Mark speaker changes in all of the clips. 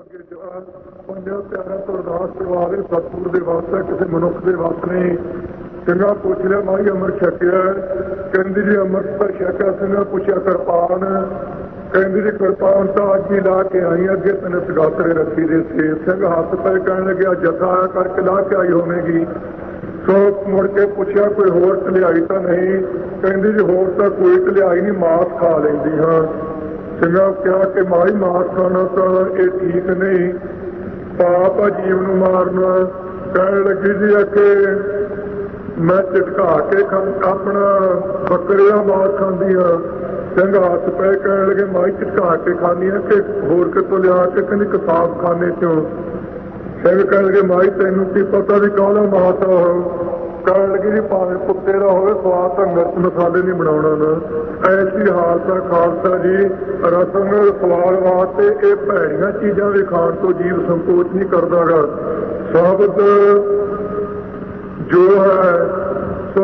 Speaker 1: ਅੱਗੇ ਜਿਹੜਾ ਪੰਜਾਂ ਪਿਆਰਿਆਂ ਤੋਂ ਅਰਦਾਸ ਕਰਵਾ ਰਹੇ ਸਤਿਗੁਰ ਦੇ ਵਾਸਤੇ, ਕਿਸੇ ਮਨੁੱਖ ਦੇ ਵਾਸਤੇ ਨਹੀਂ। ਚੰਗਾ ਪੁੱਛ ਲਿਆ ਮਾਈ ਅਮਰ ਛਕਿਆ। ਕਹਿੰਦੀ ਜੀ ਅਮਰਤ ਦਾ ਛਕਿਆ ਸਿੰਘਾ ਪੁੱਛਿਆ ਕਿਰਪਾਨ। ਕਹਿੰਦੀ ਜੀ, ਕਿਰਪਾਨ ਤਾਂ ਅੱਜ ਹੀ ਲਾ ਕੇ ਆਈ ਅੱਗੇ ਤੈਨੂੰ ਸਗਾਤਰੇ ਰੱਖੀ ਦੇ ਸੀ ਸਿੰਘ। ਹੱਥ ਪੈ ਕਹਿਣ ਲੱਗਿਆ, ਜਥਾ ਕਰਕੇ ਲਾ ਕੇ ਆਈ ਹੋਵੇਗੀ। ਸੋ ਮੁੜ ਕੇ ਪੁੱਛਿਆ, ਕੋਈ ਹੋਰ ਢਲਿਆਈ ਤਾਂ ਨਹੀਂ? ਕਹਿੰਦੀ ਜੀ, ਹੋਰ ਤਾਂ ਕੋਈ ਢਲਿਆਈ ਨਹੀਂ, ਮਾਸ ਖਾ ਲੈਂਦੀ ਹਾਂ। ਸਿੰਘਾਂ ਕਿਹਾ ਕਿ ਮਾਈ ਮਾਰ ਖਾਣਾ ਤਾਂ ਇਹ ਠੀਕ ਨਹੀਂ। ਪਾਪ ਆ ਜੀਵ ਨੂੰ ਮਾਰਨਾ ਕਹਿਣ ਲੱਗੀ ਜੀ ਕਿ ਮੈਂ ਝਟਕਾ ਕੇ ਖਾ- ਆਪਣਾ ਬੱਕਰੀਆਂ ਮਾਸ ਖਾਂਦੀ ਆ। ਸਿੰਘ ਹੱਥ ਪੈ ਕਹਿਣ ਲੱਗੇ, ਮਾਈ ਝਟਕਾ ਕੇ ਖਾਂਦੀ ਆ ਕਿ ਹੋਰ ਕਿਤੋਂ ਲਿਆ ਕੇ ਕਹਿੰਦੀ ਕਿਤਾਬ ਖਾਨੇ ਚੋਂ। ਸਿੰਘ ਕਹਿਣ ਲੱਗੇ, ਮਾਈ ਤੈਨੂੰ ਕੀ ਪਤਾ ਵੀ ਕਾਹਦਾ ਮਾਤਾ ਹੋ ਕਹਿਣ ਲੱਗੀ ਜੀ ਭਾਵੇਂ ਕੁੱਤੇ ਦਾ ਹੋਵੇ, ਸਵਾਦ ਤਾਂ ਮਿਰਚ ਮਸਾਲੇ ਨਹੀਂ ਬਣਾਉਣਾ ਨਾ। ਐਸੀ ਹਾਲਤ ਆ ਖਾਲਸਾ ਜੀ, ਰਸਮ, ਸਵਾਦ ਵਾਸਤੇ ਇਹ ਭੈੜੀਆਂ ਚੀਜ਼ਾਂ ਵੀ ਖਾਣ ਤੋਂ ਜੀਵ ਸੰਕੋਚ ਨਹੀਂ ਕਰਦਾਗਾ। ਸਾਬਤ ਜੋ ਹੈ, ਸੋ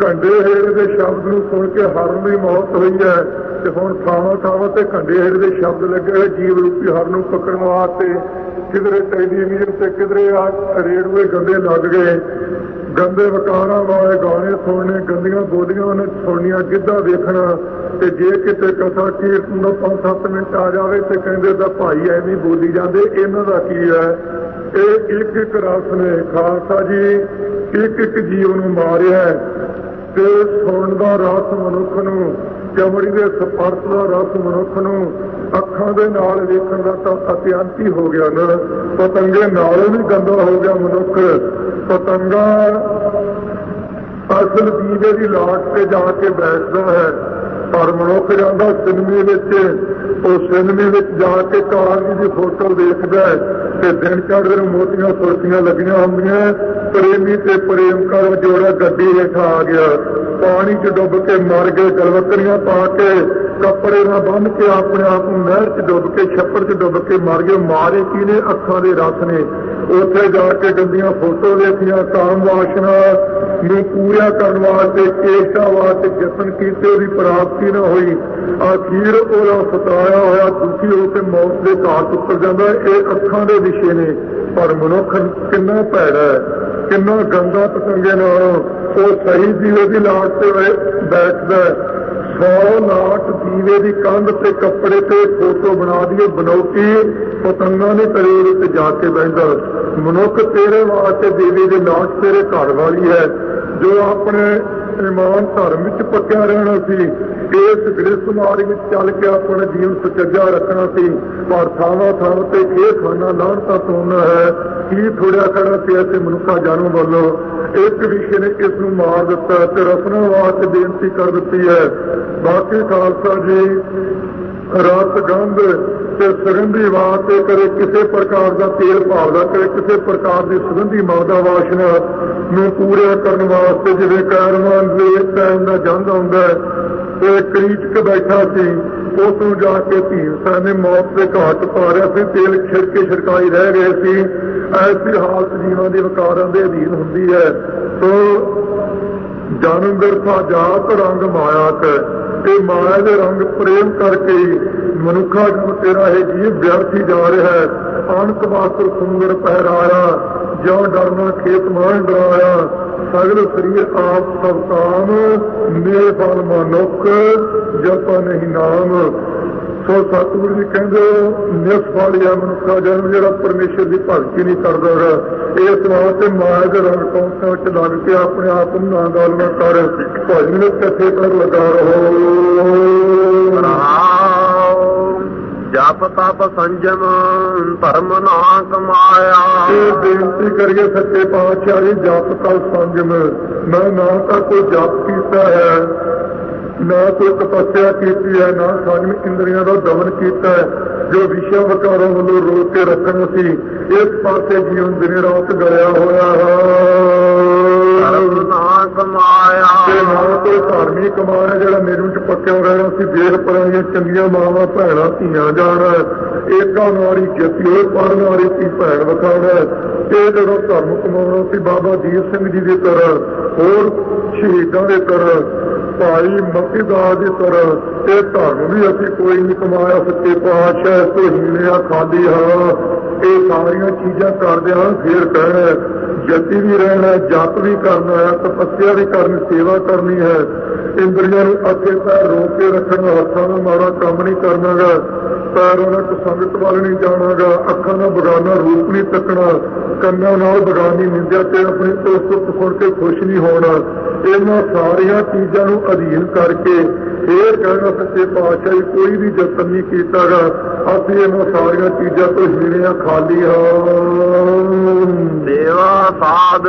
Speaker 1: ਕੰਡੇ ਹੇੜ ਦੇ ਸ਼ਬਦ ਨੂੰ ਸੁਣ ਕੇ ਹਰਨ ਦੀ ਮੌਤ ਹੋਈ ਹੈ ਤੇ ਹੁਣ ਥਾਵਾਂ ਥਾਵਾਂ ਤੇ ਕੰਡੇ ਹੇੜ ਦੇ ਸ਼ਬਦ ਲੱਗੇ ਹੋਏ ਜੀਵ ਰੂਪੀ ਹਰਨ ਨੂੰ ਪਕੜਨ ਵਾਸਤੇ ਕਿਧਰੇ ਟੈਲੀਵਿਜ਼ਨ ਤੇ ਕਿਧਰੇ ਆ ਰੇਡੂਏ ਗੰਦੇ ਲੱਗ ਗਏ। ਗੰਦੇ ਵਕਾਰਾਂ ਵਾਲੇ ਗਾਣੇ ਸੁਣਨੇ, ਗੰਦੀਆਂ ਬੋਲੀਆਂ ਉਹਨੇ ਸੁਣਨੀਆਂ, ਗਿੱਧਾ ਦੇਖਣਾ ਤੇ ਜੇ ਕਿਤੇ ਕਥਾ ਕੀਰਤਨ ਦਾ 5-7 ਮਿੰਟ ਆ ਜਾਵੇ ਤੇ ਕਹਿੰਦੇ ਤਾਂ ਭਾਈ ਐਵੇਂ ਬੋਲੀ ਜਾਂਦੇ, ਇਹਨਾਂ ਦਾ ਕੀ ਹੈ? ਇਹ ਇੱਕ ਇੱਕ ਰਸ ਨੇ ਖਾਲਸਾ ਜੀ ਇੱਕ ਇੱਕ ਜੀਵ ਨੂੰ ਮਾਰਿਆ। ਤੇ ਸੁਣਨ ਦਾ ਰਸ ਮਨੁੱਖ ਨੂੰ ਚਮੜੀ ਦੇ ਸਪਰਸ਼ ਦਾ ਰਸ ਮਨੁੱਖ ਨੂੰ ਅੱਖਾਂ ਦੇ ਨਾਲ ਵੇਖਣ ਦਾ ਤਾਂ ਅਤਿਅੰਤੀ ਹੋ ਗਿਆ ਨਾ। ਪਤੰਗੇ ਨਾਲੋਂ ਵੀ ਗੰਦਾ ਹੋ ਗਿਆ ਮਨੁੱਖ। ਪਤੰਗਾ ਅਸਲ ਦੀਵੇ ਦੀ ਲਾਟ ਤੇ ਜਾ ਕੇ ਬੈਠਦਾ ਹੈ। ਪਰ ਮਨੁੱਖ ਜਾਂਦਾ ਸਿਨੇਮੇ ਵਿੱਚ। ਉਹ ਸਿਨੇਮੇ ਵਿੱਚ ਜਾ ਕੇ ਕਾਰ ਦੀ ਫੋਟੋ ਦੇਖਦਾ ਹੈ ਤੇ ਦਿਨ ਚੜ੍ਹਦੇ ਨੂੰ ਮੋਤੀਆਂ ਸੁਰਤੀਆਂ ਲੱਗੀਆਂ ਹੁੰਦੀਆਂ। ਪ੍ਰੇਮੀ ਤੇ ਪ੍ਰੇਮ ਕਰ ਜੋੜਾ ਗੱਡੀ ਹੇਠਾਂ ਆ ਗਿਆ। ਪਾਣੀ 'ਚ ਡੁੱਬ ਕੇ ਮਰ ਗਏ ਗਲਵਕਰੀਆਂ ਪਾ ਕੇ, ਕੱਪੜੇ ਨਾਲ ਬੰਨ ਕੇ ਆਪਣੇ ਆਪ ਨੂੰ ਨਹਿਰ 'ਚ ਡੁੱਬ ਕੇ, ਛੱਪੜ 'ਚ ਡੁੱਬ ਕੇ ਮਰ ਗਏ। ਮਾਰੇ ਕੀ ਨੇ ਅੱਖਾਂ ਦੇ ਰਸ ਨੇ। ਉੱਥੇ ਜਾ ਕੇ ਗੰਦੀਆਂ ਫੋਟੋ ਦੇਖੀਆਂ ਕਾਮ ਵਾਸ਼ਨਾ ਨੂੰ ਪੂਰਾ ਕਰਨ ਵਾਸਤੇ, ਚੇਸ਼ਟਾ ਵਾਸਤੇ ਯਤਨ ਕੀਤੇ, ਉਹਦੀ ਪ੍ਰਾਪਤੀ ਨਾ ਹੋਈ। ਆਖੀਰ ਉਹਦਾ ਸਤਾਇਆ ਹੋਇਆ ਦੁਖੀ ਹੋ ਕੇ ਮੌਤ ਦੇ ਘਾਟ ਉੱਤਰ ਜਾਂਦਾ। ਇਹ ਅੱਖਾਂ ਦੇ ਵਿਸ਼ੇ ਨੇ। ਪਰ ਮਨੁੱਖ ਕਿੰਨਾ ਭੈੜਾ ਕਿੰਨਾ ਗੰਦਾ ਪਤੰਗੇ ਨਾਲੋਂ ਉਹ ਸਹੀ ਦੀਵੇ ਦੀ ਲਾਟ ਤੇ ਬੈਠਦਾ ਹੈ। ਸੌ ਲਾਟ ਦੀਵੇ ਦੀ ਕੰਧ ਤੇ ਕੱਪੜੇ ਤੇ ਫੋਟੋ ਬਣਾ ਦਈਏ ਬਨੌਟੀ ਪਤੰਗਾਂ ਦੇ ਤਰੀਰ ਉੱਤੇ ਜਾ ਕੇ ਬੈਠਦਾ ਮਨੁੱਖ ਤੇਰੇ ਵਾਸਤੇ ਦੀਵੇ ਦੀ ਲਾਟ ਤੇਰੇ ਘਰ ਵਾਲੀ ਹੈ ਜੋ ਆਪਣੇ ਇਮਾਨ ਧਰਮ ਵਿੱਚ ਪੱਕਿਆ ਰਹਿਣਾ ਸੀ। ਇਸ ਗ੍ਰਸਥ ਮਾਰਗ ਵਿੱਚ ਚੱਲ ਕੇ ਆਪਣਾ ਜੀਵਨ ਸੁਚੱਜਾ ਰੱਖਣਾ ਸੀ। ਪਰ ਥਾਵਾਂ ਥਾਂ ਤੇ ਇਹ ਖਾਨਾ ਲਾਹਣਤਾ ਤੋੜਨਾ ਹੈ। ਕੀ ਥੋੜਿਆ ਖੜਾ ਸੀ ਅਤੇ ਮਨੁੱਖਾ ਜਨਮ ਵੱਲੋਂ ਇੱਕ ਵਿਸ਼ੇ ਨੇ ਇਸ ਨੂੰ ਮਾਰ ਦਿੱਤਾ ਤੇ ਰਸਨਾ ਵਾਸਤੇ ਬੇਨਤੀ ਕਰ ਦਿੱਤੀ ਹੈ। ਬਾਕੀ ਖਾਲਸਾ ਜੀ ਰਤ ਗੰਧ ਤੇ ਸੁਗੰਧੀ ਵਾਸਤੇ ਕਰੇ ਕਿਸੇ ਪ੍ਰਕਾਰ ਦਾ ਤੇਲ ਭਾਵਦਾ ਕਰੇ ਕਿਸੇ ਪ੍ਰਕਾਰ ਦੀ ਸੁਗੰਧੀ ਮਾਦਾ ਵਾਸ਼ਨਾ ਨੂੰ ਪੂਰਾ ਕਰਨ ਵਾਸਤੇ ਜਿਵੇਂ ਕਾਰਵਾਨ ਦੇ ਟਾਈਮ ਦਾ ਜੰਗ ਆਉਂਦਾ ਤੇ ਕਰੀਚ ਕੇ ਬੈਠਾ ਸੀ, ਉਸ ਨੂੰ ਜਾ ਕੇ ਧੀਰਸਾ ਨੇ ਮੌਤ ਦੇ ਘਾਟ ਪਾਰਿਆ ਸੀ ਤੇਲ ਛਿੜਕੇ ਛਿੜਕਾਈ ਰਹਿ ਗਏ ਸੀ। ਐਸੀ ਹਾਲਤ ਜੀਵਾਂ ਦੇ ਵਿਕਾਰਾਂ ਦੇ ਅਧੀਨ ਹੁੰਦੀ ਹੈ। ਸੋ ਜਨਮ ਬਿਰਥਾ ਜਾਤ ਰੰਗ ਮਾਇਆ ਕੈ। ਤੇ ਮਾਇਆ ਦੇ ਰੰਗ ਪ੍ਰੇਮ ਕਰਕੇ ਹੀ ਮਨੁੱਖਾ ਜਨ ਤੇਰਾ ਇਹ ਜੀਵ ਵਿਅਰਥੀ ਜਾ ਰਿਹਾ ਹੈ। ਅਣਕ ਵਾਸਰ ਸੁੰਦਰ ਪਹਿਰਾਇਆ ਜਿਉ ਡਰਨਾ ਖੇਤ ਮਾਨ ਡਰਾਇਆ, ਸਗਲ ਸਰੀਰ ਆਪ ਸਭ ਕਾਮ ਮੇਰੇ ਫਲ ਮਨੁੱਖ, ਜਪਾ ਨਹੀਂ ਨਾਮ। ਸੋ ਸਤਿਗੁਰੂ ਜੀ ਕਹਿੰਦੇ ਨਿਸਫਾਲਿਆ ਮਨੁੱਖਾ ਜਨਮ ਜਿਹੜਾ ਪਰਮੇਸ਼ਰ ਦੀ ਭਗਤੀ ਨਹੀਂ ਕਰਦਾ ਹੈ ਇਸ ਵਾਸਤੇ ਮਾਇਆ ਦੇ ਰੰਗ ਕੌਂਸਾਂ ਵਿੱਚ ਲੱਗ ਕੇ ਆਪਣੇ ਆਪ ਨੂੰ ਨਾ ਗੱਲ ਨਾ ਕਰ। ਭਜਨ ਵਿੱਚ ਕਿੱਥੇ ਕਰ ਲਗਾ ਰਹੋ?
Speaker 2: ਜਪ ਤਪ ਸੰਜਮ ਧਰਮ ਨਾ ਕਮਾਇਆ।
Speaker 1: ਇਹ ਬੇਨਤੀ ਕਰੀਏ ਸੱਚੇ ਪਾਤਸ਼ਾਹ ਜੀ ਜਪ ਤਪ ਸੰਜਮ। ਮੈਂ ਨਾ ਤਾਂ ਕੋਈ ਜਪ ਕੀਤਾ ਹੈ ਨਾ ਕੋਈ ਤਪੱਸਿਆ ਕੀਤੀ ਹੈ ਨਾ ਸੰਜਮ ਇੰਦਰੀਆਂ ਦਾ ਦਮਨ ਕੀਤਾ ਹੈ। ਜੋ ਵਿਸ਼ਾ ਵਿਕਾਰਾਂ ਵੱਲੋਂ ਰੋਕ ਕੇ ਰੱਖਣ ਸੀ ਇਸ ਪਾਸੇ ਜੀਵਨ ਦਿਨੇ ਰਾਤ ਗਲਿਆ ਹੋਇਆ ਹੈ।
Speaker 2: ਕਮਾਇਆ
Speaker 1: ਤੇ ਨਾ ਕੋਈ ਧਾਰਮਿਕ ਕਮਾਇਆ ਜਿਹੜਾ ਮੇਰੇ ਚ ਪੱਕਿਆ ਰਹਿਣਾ ਸੀ। ਦੇਖ ਪਰਾਂਗੇ ਚੰਗੀਆਂ ਮਾਵਾਂ ਭੈਣਾਂ ਧੀਆਂ ਜਾਣਾ। ਏਕਾ ਨਾਰੀ ਜਤੀ ਹੋਏ ਵਾਲੀ ਧੀ ਭੈਣ ਵਿਖਾਉਣਾ ਇਹ ਜਦੋਂ ਧਰਮ ਕਮਾਉਣਾ ਸੀ ਬਾਬਾ ਦੀਪ ਸਿੰਘ ਜੀ ਦੀ ਤਰ੍ਹਾਂ ਹੋਰ ਸ਼ਹੀਦਾਂ ਦੇ ਤਰ੍ਹਾਂ ਭਾਈ ਮਕੀਦਾਰ ਦੀ ਤਰ੍ਹਾਂ ਇਹ ਧਰਮ ਵੀ ਅਸੀਂ ਕੋਈ ਨਹੀਂ ਕਮਾਇਆ ਸੱਚੇ ਪਾਤਸ਼ਾਹ, ਤੋਂ ਹੀਲਿਆ ਖਾਲੀ ਹਾਂ। ਇਹ ਸਾਰੀਆਂ ਚੀਜ਼ਾਂ ਕਰਦੇ ਹਾਂ, ਫਿਰ ਕਹਿਣਾ ਜੱਤੀ ਵੀ ਰਹਿਣਾ ਜਪ ਵੀ ਕਰਨਾ ਹੈ, ਤਪੱਸਿਆ ਵੀ ਕਰਨੀ, ਸੇਵਾ ਕਰਨੀ ਹੈ। ਇੰਦਰੀਆਂ ਨੂੰ ਅੱਗੇ ਪੈਰ ਰੋਕ ਕੇ ਰੱਖਣਾ, ਹੱਥਾਂ ਨਾਲ ਮਾੜਾ ਕੰਮ ਨਹੀਂ ਕਰਨਾਗਾ, ਪੈਰਾਂ ਨਾਲ ਸੰਗਤ ਵੱਲ ਨਹੀਂ ਜਾਣਾਗਾ, ਅੱਖਾਂ ਨਾਲ ਬਗਾਨਾ ਰੂਪ ਨਹੀਂ ਤੱਕਣਾ ਕੰਨਾਂ ਨਾਲ ਬਗਾਨੀ ਨਿੰਦਿਆ ਤੇ ਆਪਣੀ ਉਸਤ ਸੁਣ ਕੇ ਖੁਸ਼ ਨਹੀਂ ਹੋਣਾ। ਇਹਨਾਂ ਸਾਰੀਆਂ ਚੀਜ਼ਾਂ ਨੂੰ ਅਧੀਨ ਕਰਕੇ ਫੇਰ ਕਹਿਣਾ ਸੱਚੇ ਪਾਤਸ਼ਾਹ ਜੀ ਕੋਈ ਵੀ ਯਤਨ ਨਹੀਂ ਕੀਤਾਗਾ। ਅਸੀਂ ਇਹਨਾਂ ਸਾਰੀਆਂ ਚੀਜ਼ਾਂ ਤੋਂ ਹੀਣਿਆ ਖਾਲੀ ਹਾਂ
Speaker 2: ਦੇਵਾ ਸਾਧ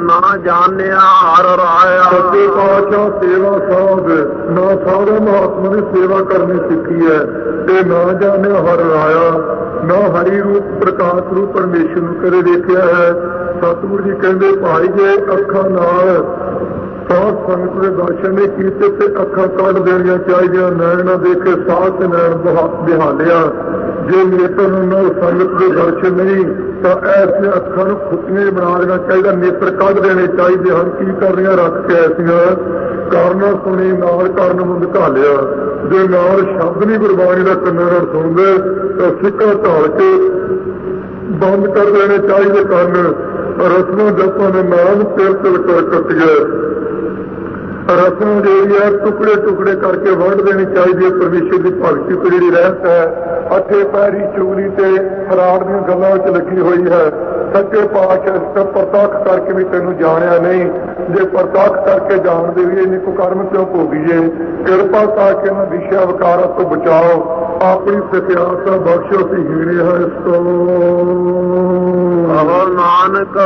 Speaker 2: ਨਾ ਜਾਣਿਆ ਹਰ
Speaker 1: ਸੱਚੇ
Speaker 2: ਰਾਇਆ
Speaker 1: ਪਾਤਸ਼ਾਹ ਸੇਵਾ ਸਾਧ ਨਾ ਸਾਰਾ ਮਹਾਤਮਾ ਨੇ ਸੇਵਾ ਕਰਨੀ ਸਿੱਖੀ ਹੈ। ਤੇ ਨਾ ਜਾਣਿਆ ਹਰ ਰਾਇਆ। ਨਾ ਹਰੀ ਰੂਪ ਪ੍ਰਕਾਸ਼ ਰੂਪ ਪਰਮੇਸ਼ਰ ਨੂੰ ਕਦੇ ਦੇਖਿਆ ਹੈ। ਸਤਿਗੁਰੂ ਜੀ ਕਹਿੰਦੇ ਭਾਈ ਜੇ ਅੱਖਾਂ ਨਾਲ ਸਾਧ ਸੰਗਤ ਦੇ ਦਰਸ਼ਨ ਨਹੀਂ ਕੀਤੇ ਤੇ ਅੱਖਾਂ ਕੱਢ ਦੇਣੀਆਂ ਚਾਹੀਦੀਆਂ, ਨੈਣ ਨਾ ਦੇਖੇ ਸਾਹ ਤੇ ਨੈਣ ਬਿਹਾਲਿਆ। ਜੇ ਨੇਤਰ ਨਾਲ ਸੰਗਤ ਦੇ ਦਰਸ਼ਨ ਨਹੀਂ, ਤਾਂ ਐਸੀਆਂ ਅੱਖਾਂ ਨੂੰ ਖੁੱਤੀਆਂ ਬਣਾ ਦੇਣਾ ਚਾਹੀਦਾ। ਨੇਤਰ ਕੱਢ ਦੇਣੇ ਚਾਹੀਦੇ ਹਨ। ਕੀ ਕਰਨੀਆਂ? ਰੱਖ ਕੇ ਐਸੀਆਂ ਕਰਨਾ ਸੁਣੀ, ਨਾਲ ਕਰਨ ਮੁੰਦ ਘਾਲਿਆ। ਜੇ ਨਾਲ ਸ਼ਬਦ ਨਹੀਂ ਗੁਰਬਾਣੀ ਦਾ ਕੰਨਾਂ ਨਾਲ ਸੁਣਦੇ, ਤਾਂ ਸਿੱਕਾ ਢਾਲ ਕੇ ਬੰਦ ਕਰ ਦੇਣੇ ਚਾਹੀਦੇ ਕੰਨ ਰਸਮਾਂ ਜਪਾਂ ਦੇ ਨਾਮ ਤਿਲ ਤਿਲ ਕਰ ਕੱਟਿਆ ਰਸਮ ਜਿਹੜੀ ਹੈ ਟੁਕੜੇ ਟੁਕੜੇ ਕਰਕੇ ਵੰਡ ਦੇਣੀ ਚਾਹੀਦੀ ਹੈ। ਪਰਮੇਸ਼ਰ ਦੀ ਭਗਤੀ ਤੋਂ ਜਿਹੜੀ ਰਹਿਤ ਹੈ ਅੱਠੇ ਪੈਰੀ ਚੁਗਲੀ ਤੇ ਫਰਾੜ ਦੀਆਂ ਗੱਲਾਂ ਵਿੱਚ ਲੱਗੀ ਹੋਈ ਹੈ। ਸੱਚੇ ਪਾਤਸ਼ਾਹ ਇਸ ਤੋਂ ਪ੍ਰਤੱਖ ਕਰਕੇ ਵੀ ਤੈਨੂੰ ਜਾਣਿਆ ਨਹੀਂ। ਜੇ ਪ੍ਰਤੱਖ ਕਰਕੇ ਜਾਣਦੇ ਵੀ ਇੰਨੀ ਕੁਕਰਮ ਕਿਉਂ ਭੋਗੀਏ ਕਿਰਪਾ ਕਰਕੇ ਇਹਨਾਂ ਵਿਸ਼ਾ ਵਿਕਾਰਾਂ ਤੋਂ ਬਚਾਓ। ਆਪਣੀ ਸਤਿਆਸਾ ਬਖਸ਼ੋ ਸੀ ਹੀਣੇ ਹਾਂ ਇਸ ਤੋਂ
Speaker 2: ਅਵਰ ਨਾਨਕ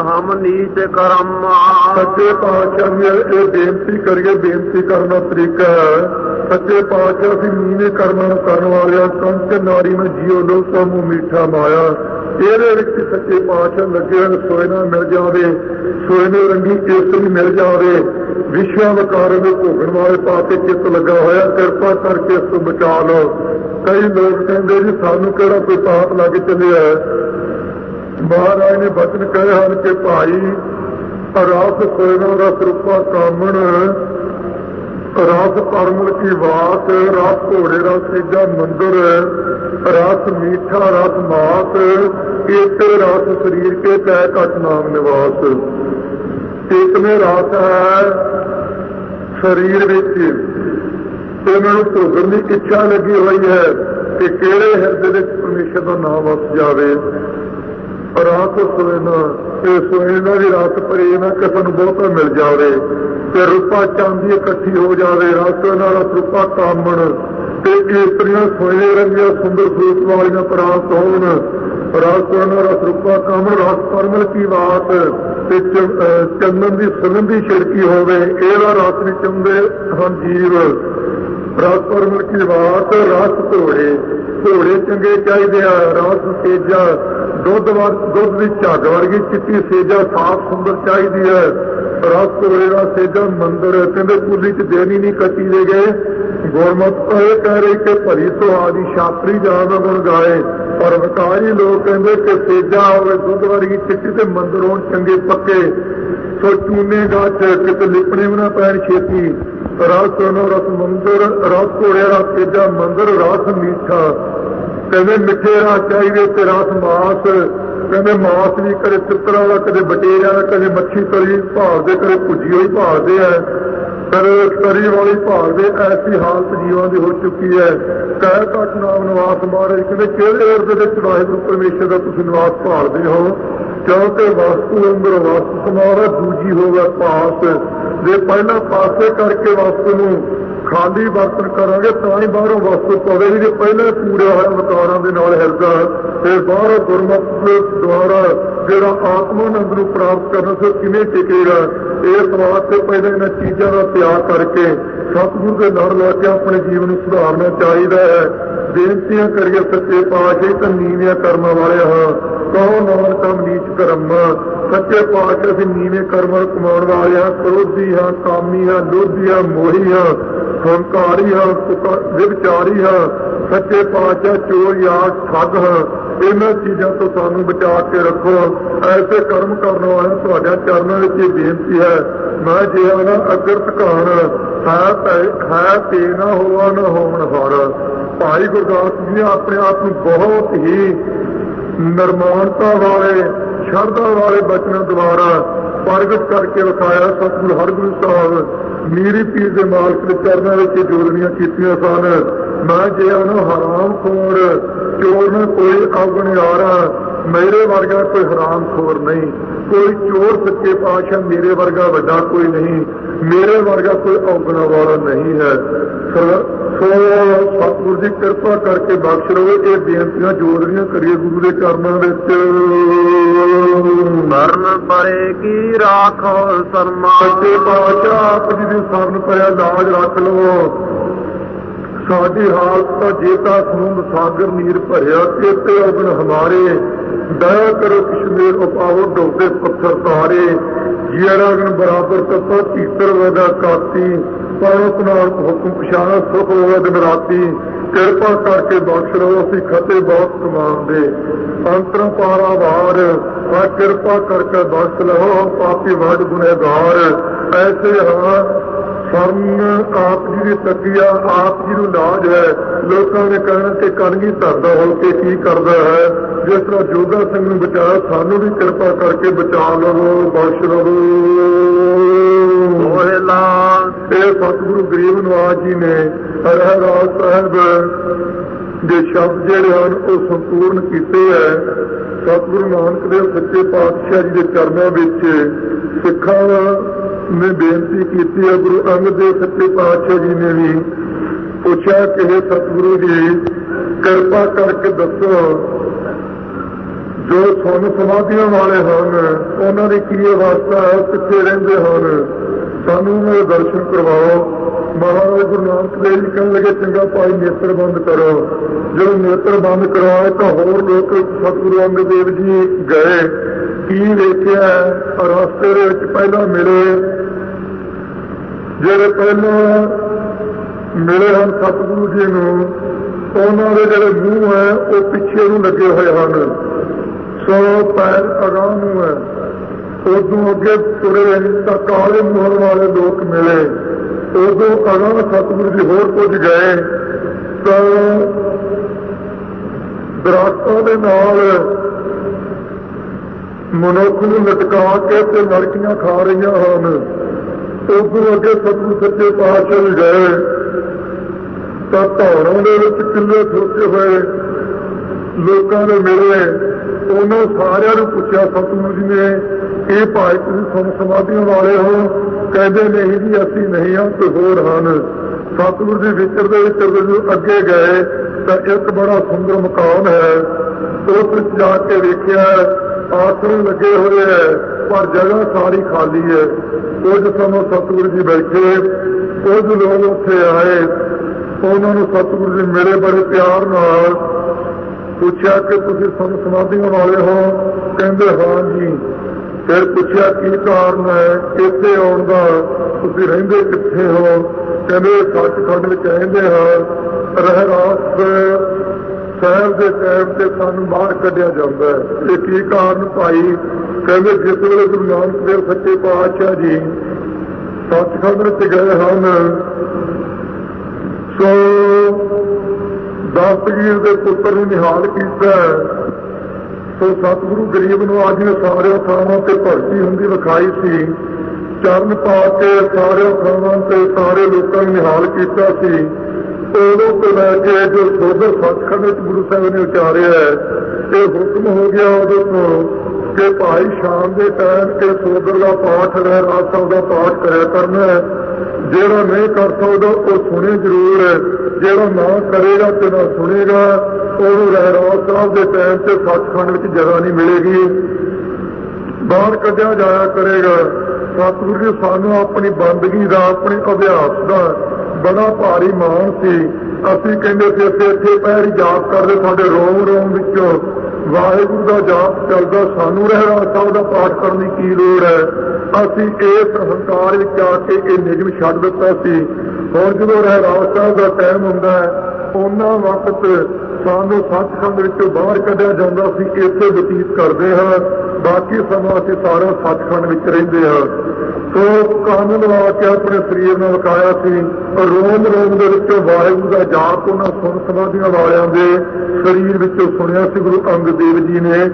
Speaker 2: ਹਮ ਨੀਚ ਕਰਮ।
Speaker 1: ਸੱਚੇ ਪਾਤਸ਼ਾਹ ਨੇ ਇਹ ਬੇਨਤੀ ਕਰੀਏ, ਬੇਨਤੀ ਕਰਨ ਦਾ ਤਰੀਕਾ ਹੈ, ਸੱਚੇ ਪਾਤਸ਼ਾਹ ਅਸੀਂ ਨੀਵੇਂ ਕਰਮਾਂ ਨੂੰ ਕਰਨ ਵਾਲਿਆਂ ਕੰਚ ਨਾਰੀ ਨੂੰ ਜੀਓ ਲੋ ਸਮੂ ਮੀਠਾ ਮਾਇਆ। ਇਹਦੇ ਵਿੱਚ ਸੱਚੇ ਪਾਤਸ਼ਾਹ ਲੱਗੇ ਹੋਏ ਸੋਏ ਨਾਲ ਮਿਲ ਜਾਵੇ, ਸੋਏ ਨੂੰ ਰੰਗੀ ਕੇਸਰੀ ਮਿਲ ਜਾਵੇ ਵਿਸ਼ਵਾ ਵਕਾਰ ਦੇ ਭੋਗਣ ਵਾਲੇ ਪਾਸੇ ਚਿੱਤ ਲੱਗਾ ਹੋਇਆ, ਕਿਰਪਾ ਕਰਕੇ ਇਸ ਤੋਂ ਬਚਾ ਲਓ। ਕਈ ਲੋਕ ਕਹਿੰਦੇ ਜੀ, ਸਾਨੂੰ ਕਿਹੜਾ ਕੋਈ ਪਾਪ ਲੱਗ ਚੱਲਿਆ? ਮਹਾਰਾਜ ਨੇ ਬਚਨ ਕਹੇ ਹਨ ਕਿ ਭਾਈ ਰਸ ਸੋਇਨਾ ਰਸ ਸਰੂਪਾ ਕਾਮਣ ਰਸ ਪਰਮਲ ਕੀ ਬਾਤ ਰਸ ਘੋੜੇ ਦਾ ਸੇਜਾ ਮੰਦਰ ਰਾਸ ਮੀਠਾ ਰਸ ਮਾਤ ਇੱਕ ਰਾਸ ਸਰੀਰ ਕੇ ਤੈ ਘਟ ਨਾਮ ਨਿਵਾਸ। ਇੱਕ ਮੇ ਹੈ ਸਰੀਰ ਵਿੱਚ। ਤੇ ਮੈਨੂੰ ਭੋਗਣ ਦੀ ਇੱਛਾ ਲੱਗੀ ਹੋਈ ਹੈ ਕਿ ਕਿਹੜੇ ਹਿਰਦੇ ਵਿੱਚ ਪਰਮੇਸ਼ਰ ਦਾ ਨਾਮ ਵਸ ਜਾਵੇ। ਰਾਤ ਸੋਇਨਾ ਇਹ ਸੋਇਨਾ ਦੀ ਰਾਤ ਪ੍ਰੇਮ ਹੈ ਕਿ ਸਾਨੂੰ ਬਹੁਤਾ ਮਿਲ ਜਾਵੇ। ਤੇ ਰੂਪਾ ਚਾਂਦੀ ਇਕੱਠੀ ਹੋ ਜਾਵੇ, ਰਾਤ ਨਾਲ ਰੂਪਾ ਕਾਮਣ। ਤੇ ਇਸਤਰੀਆਂ ਸੋਇਨੇ ਰੰਗੀਆਂ ਸੁੰਦਰ ਸਰੂਪ ਵਾਲੀਆਂ ਪ੍ਰਾਪਤ ਹੋਣ ਰਾਤ ਨਾਲ ਰੂਪਾ ਕਾਮਣ, ਰਾਤ ਪਰਮਲ ਕੀ ਬਾਤ? ਤੇ ਚ- ਅਹ ਚੰਦਨ ਦੀ ਸੁਗੰਧੀ ਛਿੜਕੀ ਹੋਵੇ ਇਹਦਾ ਰਾਤ ਵਿੱਚ ਚੰਦੇ ਹਨ ਜੀਵ। ਰਸ ਪਰਮਲ ਕੀ ਬਾਤ ਰਸ ਘੋੜੇ ਘੋੜੇ ਚੰਗੇ ਚਾਹੀਦੇ ਆ ਰਸ ਸੇਜਾ ਦੁੱਧ ਦੁੱਧ ਦੀ ਝੱਗ ਵਰਗੀ ਚਿੱਟੀ ਸੇਜਾ ਸਾਫ਼ ਸੁੰਦਰ ਚਾਹੀਦੀ ਹੈ। ਰਸ ਘੋੜੇ ਦਾ ਸੇਜਾ ਮੰਦਰ, ਕਹਿੰਦੇ ਕੁਲੀ ਚ ਦੇਣੀ ਨਹੀਂ ਕੱਟੀ ਦੇ ਗਏ। ਗੁਰਮਤ ਇਹ ਕਹਿ ਰਹੀ ਕਿ ਭਰੀ ਸੁਹਾਦੀ ਛਾਪਰੀ ਜਾਨ ਦਾ ਗੁਣ ਗਾਏ। ਪਰ ਵਿਕਾਰੀ ਲੋਕ ਕਹਿੰਦੇ ਕਿ ਸੇਜਾ ਹੋਵੇ, ਦੁੱਧ ਵਰਗੀ ਚਿੱਟੀ ਤੇ ਮੰਦਰ ਹੋਣ ਚੰਗੇ ਪੱਕੇ। ਸੋ ਚੂਨੇ ਗਾਚ ਕਿਤੇ ਲਿਪਣੇ ਵੀ ਨਾ ਪੈਣ ਛੇਤੀ। ਰਸ ਸੋਨੋ ਰਸ ਮੰਦਰ ਰਸ ਘੋੜਿਆ ਦਾ ਤੇਜਾ ਮੰਦਰ ਰਸ ਮੀਠਾ। ਕਹਿੰਦੇ ਮਿੱਠੇ ਰਸ ਚਾਹੀਦੇ ਤੇ ਰਸ ਮਾਸ। ਕਹਿੰਦੇ ਮਾਸ ਵੀ ਕਦੇ ਚਿੱਤਰ ਵਾਲਾ, ਕਦੇ ਬਟੇਰਾ ਕਦੇ ਮੱਛੀ ਤਰੀ ਭਾਲਦੇ, ਕਦੇ ਭੁੱਜੀ ਹੋਈ ਭਾਲਦੇ ਆ। ਕਦੇ ਤਰੀ ਵਾਲੀ ਭਾਲਦੇ ਐਸੀ ਹਾਲਤ ਜੀਵਾਂ ਦੀ ਹੋ ਚੁੱਕੀ ਹੈ। ਕਹਿ ਘਟ ਨਾਮ ਨਿਵਾਸ ਮਹਾਰਾਜ, ਕਹਿੰਦੇ ਕਿਹੜੇ ਹਿਰਦੇ ਵਿੱਚ ਵਾਹਿਗੁਰੂ ਪਰਮੇਸ਼ਰ ਦਾ ਤੁਸੀਂ ਨਿਵਾਸ ਭਾਲਦੇ ਹੋ? ਕਿਉਂਕਿ ਵਸਤੂ ਅੰਦਰ ਵਸਤੂ ਸਮਾਰਾ ਦੂਜੀ ਹੋਵੇ ਪਾਸ। ਜੇ ਪਹਿਲਾਂ ਪਾਸੇ ਕਰਕੇ ਵਸਤੂ ਨੂੰ ਖਾਲੀ ਵਰਤਨ ਕਰਾਂਗੇ, ਤਾਂ ਹੀ ਬਾਹਰੋਂ ਵਸਤੂ ਪਵੇਗੀ ਜੇ ਪਹਿਲਾਂ ਹੀ ਪੂਰੇ ਹੋਇਆ ਵਿਕਾਰਾਂ ਦੇ ਨਾਲ ਹਿਰਦਾ ਤੇ ਬਾਹਰੋਂ ਗੁਰਮਤਿ ਦੁਆਰਾ ਜਿਹੜਾ ਆਤਮਾਨੰਦ ਨੂੰ ਪ੍ਰਾਪਤ ਕਰਨਾ ਸੋ ਕਿਵੇਂ ਟਿਕੇਗਾ ਇਸ ਤੇ ਪਹਿਲਾਂ ਇਹਨਾਂ ਚੀਜ਼ਾਂ ਦਾ ਤਿਆਰ ਕਰਕੇ ਸਤਿਗੁਰ ਦੇ ਲੜ ਲਾ ਕੇ ਆਪਣੇ ਜੀਵਨ ਨੂੰ ਸੁਧਾਰਨਾ ਚਾਹੀਦਾ ਹੈ। ਬੇਨਤੀਆਂ ਕਰੀਏ ਸੱਚੇ ਪਾਤਸ਼ਾਹ ਤਾਂ ਨੀਵੀਆਂ ਕਰਮਾਂ ਵਾਲੇ ਹਾਂ। ਕਹੋ ਨਾਨਕ ਤਾਂ ਨੀਚ ਕਰਮ। ਸੱਚੇ ਪਾਤਸ਼ਾਹ ਅਸੀਂ ਨੀਵੇਂ ਕਰਮ ਕਮਾਉਣ ਵਾਲੇ ਹਾਂ। ਕ੍ਰੋਧੀ ਹਾਂ, ਕਾਮੀ ਹਾਂ ਲੋਭੀ ਹਾਂ, ਮੋਹੀ ਹਾਂ। ਹੰਕਾਰੀ ਹਾਂ ਵਿਚਾਰੀ ਹਾਂ। ਸੱਚੇ ਪਾਤਸ਼ਾਹ ਚੋਰ, ਯਾਰ, ਠੱਗ ਹਾਂ। ਇਹਨਾਂ ਚੀਜ਼ਾਂ ਤੋਂ ਸਾਨੂੰ ਬਚਾ ਕੇ ਰੱਖੋ। ਐਸੇ ਕਰਮ ਕਰਨ ਵਾਲਿਆਂ ਤੁਹਾਡੇ ਚਰਨਾਂ ਵਿੱਚ ਇਹ ਬੇਨਤੀ ਹੈ। ਮੈਂ ਜਿਹਾ ਨਾ ਅਗਰ ਧਕਾਨ ਹੈ ਭੈ- ਹੈ ਤੇ ਨਾ ਹੋਵਾ, ਨਾ ਹੋਣ ਹਰ। ਭਾਈ ਗੁਰਦਾਸ ਜੀ ਨੇ ਆਪਣੇ ਆਪ ਨੂੰ ਬਹੁਤ ਹੀ ਨਿਰਮਾਣਤਾ ਵਾਲੇ, ਸ਼ਰਧਾ ਵਾਲੇ ਬਚਨਾਂ ਦੁਆਰਾ ਪ੍ਰਗਟ ਕਰਕੇ ਵਿਖਾਇਆ ਸਤਿਗੁਰੂ ਹਰਗੁਰੂ ਸਾਹਿਬ। ਮੀਰੀ ਪੀਰ ਦੇ ਮਾਲਕ ਦੇ ਚਰਨਾਂ ਵਿੱਚ ਇਹ ਜੋੜਨੀਆਂ ਕੀਤੀਆਂ ਸਨ। ਮੈਂ ਜੇ ਉਹਨੂੰ ਹਰਾਮ ਖੋਰ ਚੋਰ ਨਾ ਕੋਈ ਅਗਨਿਆਰਾ ਮੇਰੇ ਵਰਗਾ ਕੋਈ ਹਰਾਮ ਖੋਰ ਨਹੀਂ। ਕੋਈ ਚੋਰ ਸੱਚੇ ਪਾਤਸ਼ਾਹ ਮੇਰੇ ਵਰਗਾ ਵੱਡਾ ਕੋਈ ਨਹੀਂ। ਮੇਰੇ ਵਰਗਾ ਕੋਈ ਔਗਣਾ ਵਾਲਾ ਨਹੀਂ ਹੈ। ਸੋ ਸਤਿਗੁਰੂ ਦੀ ਕਿਰਪਾ ਕਰਕੇ ਬਖਸ਼ ਲਵੋ। ਇਹ ਬੇਨਤੀਆਂ ਜੋੜਨੀਆਂ ਕਰੀਏ ਗੁਰੂ ਦੇ ਚਰਨਾਂ ਵਿੱਚ।
Speaker 2: ਮਰਨ ਪਰੇ ਕੀ ਰਾਖੋ ਸਰਮਾ?
Speaker 1: ਸੱਚੇ ਪਾਤਸ਼ਾਹ ਆਪ ਜੀ ਦੀ ਸਰਨ ਪਿਆ ਲਾਜ ਰੱਖ ਲਵੋ। ਸਾਡੀ ਹਾਲਤ ਤਾਂ ਜੇਤਾ ਸਮੁੰਦ ਸਾਗਰ ਨੀਰ ਭਰਿਆ ਤੇਤੇ ਅਗਨ ਹਮਾਰੇ। ਦਇਆ ਕਰੋ ਕਸ਼ਮੀਰ ਉਪਾਵੋ ਡੋਬੇ ਪੱਥਰ ਤਾਰੇ। ਜਿਹੜਾ ਬਰਾਬਰ ਤਪਾ ਧੀਤਰ ਵਗਾ ਕਾਤੀ ਪਰਤ ਨਾਲ ਹੁਕਮ ਪਛਾਣਾ ਸੁਖ ਹੋਵੇ ਦਿਨ ਰਾਤੀ। ਕਿਰਪਾ ਕਰਕੇ ਬਖਸ਼ ਲਓ, ਅਸੀਂ ਖਤੇ ਬਹੁਤ ਕਮਾਉਂਦੇ ਅੰਤਰ ਪਾਰਾ ਵਾਰ ਆ ਕਿਰਪਾ ਕਰਕੇ ਬਖਸ਼ ਲਓ, ਪਾਪੀ ਵੱਡ ਗੁਨੇਗਾਰ। ਐਸੇ ਹਾਂ ਸਰਨ ਆਪ ਜੀ ਦੀ ਤਕੀਆ ਆਪ ਜੀ ਨੂੰ ਲਾਜ ਹੈ। ਲੋਕਾਂ ਨੇ ਕਹਿਣਾ ਕਿ ਕਣਗੀ ਧਰਦਾ ਹੋ ਕੇ ਕੀ ਕਰਦਾ ਹੈ? ਜਿਸ ਤਰ੍ਹਾਂ ਜੋਗਾ ਸਿੰਘ ਨੂੰ ਬਚਾਇਆ ਸਾਨੂੰ ਵੀ ਕਿਰਪਾ ਕਰਕੇ ਬਚਾ ਲਵੋ ਬਖਸ਼ ਲਵੋ।
Speaker 2: ਓਹਲਾ
Speaker 1: ਇਹ ਸਤਿਗੁਰੂ ਗਰੀਬ ਨਵਾਜ ਜੀ ਨੇ ਰਹਿਰਾਜ ਸਾਹਿਬ ਦੇ ਸ਼ਬਦ ਜਿਹੜੇ ਹਨ ਉਹ ਸੰਪੂਰਨ ਕੀਤੇ ਹੈ। ਸਤਿਗੁਰੂ ਨਾਨਕ ਦੇਵ ਸੱਚੇ ਪਾਤਸ਼ਾਹ ਜੀ ਦੇ ਚਰਨਾਂ ਵਿੱਚ ਸਿੱਖਾਂ ਨੇ ਬੇਨਤੀ ਕੀਤੀ ਹੈ, ਗੁਰੂ ਅੰਗਦ ਦੇਵ ਸੱਚੇ ਪਾਤਸ਼ਾਹ ਜੀ ਨੇ ਵੀ ਪੁੱਛਿਆ ਕਿ ਇਹ ਸਤਿਗੁਰੂ ਜੀ, ਕਿਰਪਾ ਕਰਕੇ ਦੱਸੋ, ਜੋ ਸੁਨ ਸਮਾਧੀਆਂ ਵਾਲੇ ਹਨ, ਉਹਨਾਂ ਦੀ ਕੀ ਅਵਸਥਾ ਹੈ, ਕਿੱਥੇ ਰਹਿੰਦੇ ਹਨ, ਸਾਨੂੰ ਉਹਨਾਂ ਦਰਸ਼ਨ ਕਰਵਾਓ। ਮਹਾਰਾਜ ਗੁਰੂ ਨਾਨਕ ਦੇਵ ਜੀ ਕਹਿਣ ਲੱਗੇ, ਚੰਗਾ ਭਾਈ, ਨੇਤਰ ਬੰਦ ਕਰੋ। ਜਦੋਂ ਨੇਤਰ ਬੰਦ ਕਰਵਾਏ ਤਾਂ ਹੋਰ ਲੋਕ ਸਤਿਗੁਰੂ ਅੰਗਦ ਦੇਵ ਜੀ ਗਏ। ਕੀ ਵੇਖਿਆ? ਰਸਤੇ ਦੇ ਵਿੱਚ ਪਹਿਲਾਂ ਮਿਲੇ। ਜਿਹੜੇ ਪਹਿਲਾਂ ਮਿਲੇ ਹਨ ਸਤਿਗੁਰੂ ਜੀ ਨੂੰ, ਉਹਨਾਂ ਦੇ ਜਿਹੜੇ ਮੂੰਹ ਹੈ, ਉਹ ਪਿੱਛੇ ਨੂੰ ਲੱਗੇ ਹੋਏ ਹਨ। ਸੋ ਪੈਰ ਅਗਾਂਹ ਨੂੰ ਹੈ। ਉਦੋਂ ਅੱਗੇ ਤੁਰੇ ਤਾਂ ਕਾਲੇ ਮੂੰਹ ਵਾਲੇ ਲੋਕ ਮਿਲੇ। ਉਦੋਂ ਅਗਾਂਹ ਸਤਿਗੁਰੂ ਜੀ ਹੋਰ ਕੁਝ ਗਏ। ਤਾਂ ਦਰਖਤਾਂ ਦੇ ਨਾਲ ਮਨੁੱਖ ਨੂੰ ਲਟਕਾ ਕੇ ਤੇ ਲੜਕੀਆਂ ਖਾ ਰਹੀਆਂ ਹਨ। ਉਸ ਉਦੋਂ ਅੱਗੇ ਸਤਿਗੁਰੂ ਸੱਚੇ ਪਾਤਸ਼ਾਹ ਵੀ ਗਏ। ਤਾਂ ਧੌਣਾਂ ਦੇ ਵਿੱਚ ਕਿੱਲੇ ਠੋਕੇ ਹੋਏ। ਲੋਕਾਂ ਦੇ ਮਿਲੇ। ਉਹਨਾਂ ਸਾਰਿਆਂ ਨੂੰ ਪੁੱਛਿਆ, ਸਤਿਗੁਰੂ ਜੀ ਨੇ ਇਹ ਭਾਈ ਤੁਸੀਂ ਸੁਣ ਸਮਾਧੀਆਂ ਵਾਲੇ ਹੋ? ਕਹਿੰਦੇ, ਨਹੀਂ ਜੀ, ਅਸੀਂ ਨਹੀਂ ਹਾਂ, ਤੇ ਹੋਰ ਹਨ। ਸਤਿਗੁਰੂ ਜੀ ਵਿਚਰਦੇ ਵਿਚਰਦੇ ਜਦੋਂ ਅੱਗੇ ਗਏ, ਤਾਂ ਇੱਕ ਬੜਾ ਸੁੰਦਰ ਮਕਾਨ ਹੈ। ਉਸ ਵਿੱਚ ਜਾ ਕੇ ਵੇਖਿਆ ਆਸਣ ਲੱਗੇ ਹੋਏ ਹੈ। ਪਰ ਜਗ੍ਹਾ ਸਾਰੀ ਖਾਲੀ ਹੈ। ਕੁਝ ਸਮਾਂ ਸਤਿਗੁਰੂ ਜੀ ਬੈਠੇ, ਕੁਝ ਲੋਕ ਉੱਥੇ ਆਏ। ਉਹਨਾਂ ਨੂੰ ਸਤਿਗੁਰੂ ਜੀ ਮੇਰੇ ਬੜੇ ਪਿਆਰ ਨਾਲ ਪੁੱਛਿਆ ਕਿ ਤੁਸੀਂ ਸੰਤ ਸਮਾਧੀਆਂ ਵਾਲੇ ਹੋ? ਕਹਿੰਦੇ, ਹਾਂ ਜੀ। ਫਿਰ ਪੁੱਛਿਆ, ਕੀ ਕਾਰਨ ਹੈ? ਇੱਥੇ ਆਉਣ ਦਾ ਤੁਸੀਂ ਰਹਿੰਦੇ ਕਿੱਥੇ ਹੋ? ਕਹਿੰਦੇ ਸੱਚਖੰਡ ਵਿੱਚ ਰਹਿੰਦੇ ਹਾਂ। ਰਹਿਰਾਸ ਸਾਹਿਬ ਦੇ ਟਾਈਮ ਤੇ ਸਾਨੂੰ ਬਾਹਰ ਕੱਢਿਆ ਜਾਂਦਾ ਹੈ। ਇਹ ਕੀ ਕਾਰਨ ਭਾਈ? ਕਹਿੰਦੇ ਜਿਸ ਵੇਲੇ ਗੁਰੂ ਨਾਨਕ ਦੇਵ ਸੱਚੇ ਪਾਤਸ਼ਾਹ ਜੀ ਸੱਚਖੰਡ ਵਿੱਚ ਗਏ ਹਨ, ਸੋ ਦਸਤਗੀਰ ਦੇ ਪੁੱਤਰ ਨੂੰ ਨਿਹਾਲ ਕੀਤਾ ਸੋ ਸਤਿਗੁਰੂ ਗਰੀਬ ਨੂੰ ਅੱਜ ਨੇ ਸਾਰੇ ਥਾਵਾਂ ਤੇ ਭਰਤੀ ਹੁੰਦੀ ਵਿਖਾਈ ਸੀ। ਚਰਨ ਪਾ ਕੇ ਸਾਰੇ ਥਾਵਾਂ ਤੇ ਸਾਰੇ ਲੋਕਾਂ ਨੂੰ ਨਿਹਾਲ ਕੀਤਾ ਸੀ। ਉਦੋਂ ਤੋਂ ਲੈ ਕੇ ਜੋ ਸੋਦਰ ਸੱਚਖੰਡ ਵਿੱਚ ਗੁਰੂ ਸਾਹਿਬ ਨੇ ਉਚਾਰਿਆ ਹੈ, ਇਹ ਹੁਕਮ ਹੋ ਗਿਆ ਉਦੋਂ ਤੋਂ ਕਿ ਭਾਈ ਸ਼ਾਮ ਦੇ ਟਾਈਮ ਤੇ ਸੋਦਰ ਦਾ ਪਾਠ ਰਹਿ ਰਾਤ ਸਾਹਿਬ ਦਾ ਪਾਠ ਕਰਿਆ ਕਰਨਾ ਹੈ। ਜਿਹੜਾ ਨਹੀਂ ਕਰ ਸਕਦਾ ਉਹ ਸੁਣੇ ਜ਼ਰੂਰ ਹੈ। ਜਿਹੜਾ ਨਾ ਕਰੇਗਾ ਤੇ ਨਾ ਸੁਣੇਗਾ ਉਹਨੂੰ ਰਹਿਰਾਸ ਸਾਹਿਬ ਦੇ ਟਾਈਮ ਤੇ ਸੱਚਖੰਡ ਵਿੱਚ ਜਗ੍ਹਾ ਨਹੀਂ ਮਿਲੇਗੀ। ਬਾਹਰ ਕੱਢਿਆ ਜਾਇਆ ਕਰੇਗਾ। ਸਤਿਗੁਰੂ ਜੀ ਸਾਨੂੰ ਆਪਣੀ ਬੰਦਗੀ ਦਾ ਆਪਣੇ ਅਭਿਆਸ ਦਾ ਬੜਾ ਭਾਰੀ ਮਾਣ ਸੀ। ਅਸੀਂ ਕਹਿੰਦੇ ਸੀ, ਅਸੀਂ ਇੱਥੇ ਪੈਰ ਜਾਪ ਕਰਦੇ, ਸਾਡੇ ਰੋਮ ਰੋਮ ਵਿੱਚੋਂ ਵਾਹਿਗੁਰੂ ਦਾ ਜਾਪ ਚੱਲਦਾ, ਸਾਨੂੰ ਰਹਿਰਾਸ ਸਾਹਿਬ ਦਾ ਪਾਠ ਕਰਨ ਦੀ ਕੀ ਲੋੜ ਹੈ? ਅਸੀਂ ਇਸ ਹੰਕਾਰ ਵਿੱਚ ਆ ਕੇ ਇਹ ਨਿਯਮ ਛੱਡ ਦਿੱਤਾ ਸੀ। ਹੁਣ ਜਦੋਂ ਰਹਿਰਾਸ ਸਾਹਿਬ ਦਾ ਟਾਈਮ ਹੁੰਦਾ ਹੈ, ਉਹਨਾਂ ਵਕਤ ਸਾਨੂੰ ਸੱਚਖੰਡ ਵਿੱਚੋਂ ਬਾਹਰ ਕੱਢਿਆ ਜਾਂਦਾ ਸੀ, ਇੱਥੇ ਬਤੀਤ ਕਰਦੇ ਹਾਂ। ਬਾਕੀ ਸਮਾਂ ਅਸੀਂ ਸਾਰਾ ਸੱਚਖੰਡ ਵਿੱਚ ਰਹਿੰਦੇ ਹਾਂ। ਸੋ ਕਾਨੂੰਨ ਲਾ ਕੇ ਆਪਣੇ ਸਰੀਰ ਨੂੰ ਵਕਾਇਆ ਸੀ। ਰੋਮ ਰੋਮ ਦੇ ਵਿੱਚ ਵਾਹਿਗੁਰੂ ਦਾ ਜਾਪ ਉਹਨਾਂ ਸੁਣ ਸਮਾਧੀਆਂ ਵਾਲਿਆਂ ਦੇ ਸਰੀਰ ਵਿੱਚੋਂ ਸੁਣਿਆ ਸੀ। ਗੁਰੂ ਅੰਗਦ ਦੇਵ ਜੀ ਨੇ